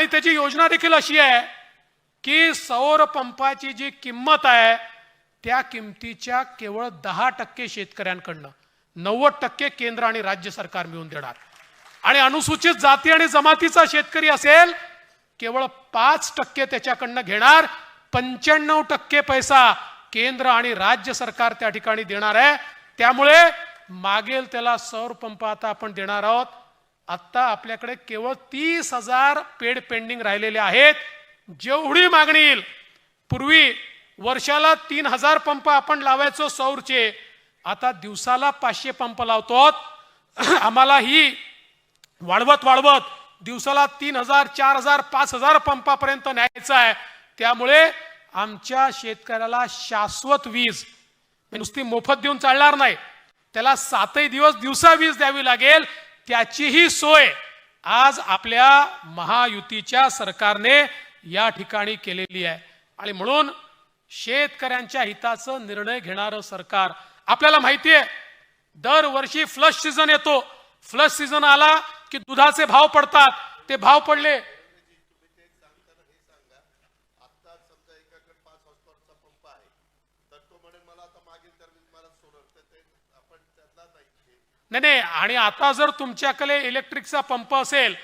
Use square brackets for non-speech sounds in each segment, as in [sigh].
आणि त्याची योजना देखील अशी आहे की सौर पंपाची जी किंमत आहे त्या किमतीच्या केवळ दहा टक्के शेतकऱ्यांकडनं नव्वद टक्के केंद्र आणि राज्य सरकार मिळून देणार. आणि अनुसूचित जाती आणि जमातीचा शेतकरी असेल केवळ पाच टक्के त्याच्याकडनं घेणार पंच्याण्णव टक्के पैसा केंद्र आणि राज्य सरकार त्या ठिकाणी देणार आहे. त्यामुळे मागेल त्याला सौर पंप आता आपण देणार आहोत. आत्ता आपल्याकडे केवळ तीस हजार पेड पेंडिंग राहिलेले आहेत. जेवढी मागणी येईल. पूर्वी वर्षाला तीन हजार पंप आपण लावायचो सौरचे. आता दिवसाला पाचशे पंप लावतो [clears throat] आम्हाला ही वाढवत वाढवत दिवसाला तीन हजार चार हजार पाच हजार पंपापर्यंत न्यायचं आहे. त्यामुळे आमच्या शेतकऱ्याला शाश्वत वीज नुसती मोफत देऊन चालणार नाही. त्याला सातही दिवस दिवसा वीज द्यावी लागेल. त्याचीही सोय आज आपल्या महायुतीच्या सरकारने या ठिकाणी केलेली आहे. आणि म्हणून शेतकऱ्यांच्या हिताचं निर्णय घेणारं सरकार आपल्याला माहिती आहे दरवर्षी फ्लश सीझन येतो. फ्लश सीझन आला की दुधाचे भाव पडतात. ते भाव पडले. पंप आहे तर तो मला आता मागील तर मला सोडर तर ते आपण त्यातला नाही हे नाही नाही आणि आता जर तुमच्याकडे इलेक्ट्रिकचा पंप असेल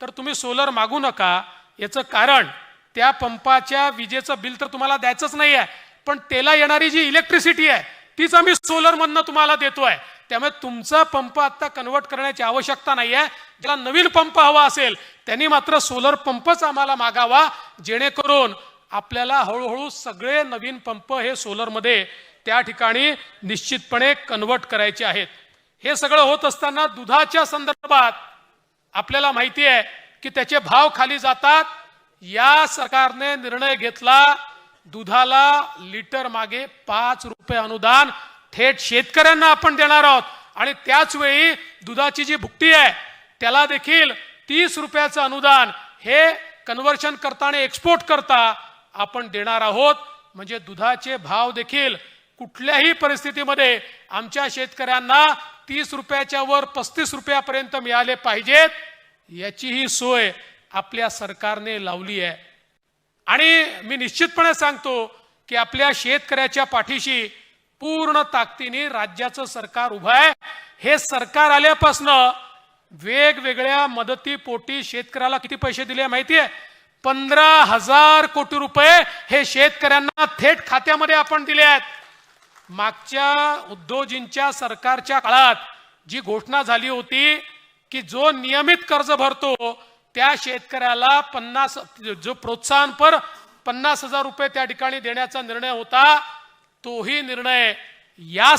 तर तुम्ही सोलर मागू नका. याचं कारण त्या पंपाच्या विजेचं बिल तर तुम्हाला द्यायचंच नाही आहे पण त्याला येणारी जी इलेक्ट्रिसिटी आहे तीच आम्ही सोलरमधनं तुम्हाला देतोय. त्यामुळे तुमचा पंप आता कन्वर्ट करण्याची आवश्यकता नाही आहे ज्याला नवीन पंप हवा असेल त्यांनी मात्र सोलर पंपच आम्हाला मागावा जेणेकरून आपल्याला हळूहळू सगळे नवीन पंप हे सोलरमध्ये त्या ठिकाणी निश्चितपणे कन्वर्ट करायचे आहेत. हे सगळं होत असताना दुधाच्या संदर्भात आपल्याला माहिती आहे की त्याचे भाव खाली जातात. या सरकारने निर्णय घेतला दुधाला लिटर मागे पाच रुपये अनुदान थेट शेतकऱ्यांना आपण देणार आहोत. आणि त्याच वेळी दुधाची जी भुकटी आहे त्याला देखील तीस रुपयाचं अनुदान हे कन्व्हर्शन करता आणि एक्सपोर्ट करता आपण देणार आहोत. म्हणजे दुधाचे भाव देखील कुठल्याही परिस्थितीमध्ये आमच्या शेतकऱ्यांना तीस रुपयाच्या वर पस्तीस रुपयापर्यंत मिळाले पाहिजेत. याचीही सोय आपल्या सरकारने लावली आहे. आणि मी निश्चितपणे सांगतो की आपल्या शेतकऱ्याच्या पाठीशी पूर्ण ताकदीने राज्याचं सरकार उभं आहे. हे सरकार आल्यापासनं वेगवेगळ्या मदतीपोटी शेतकऱ्याला किती पैसे दिले माहिती आहे पंधरा हजार कोटी रुपये हे शेतकऱ्यांना थेट खात्यामध्ये आपण दिले आहेत. मागच्या उद्योजींच्या सरकारच्या काळात जी घोषणा झाली होती की जो नियमित कर्ज भरतो त्या शेतकऱ्याला पन्नास जो प्रोत्साहनपर पन्नास हजार रुपये त्या ठिकाणी देण्याचा निर्णय होता तोही निर्णय या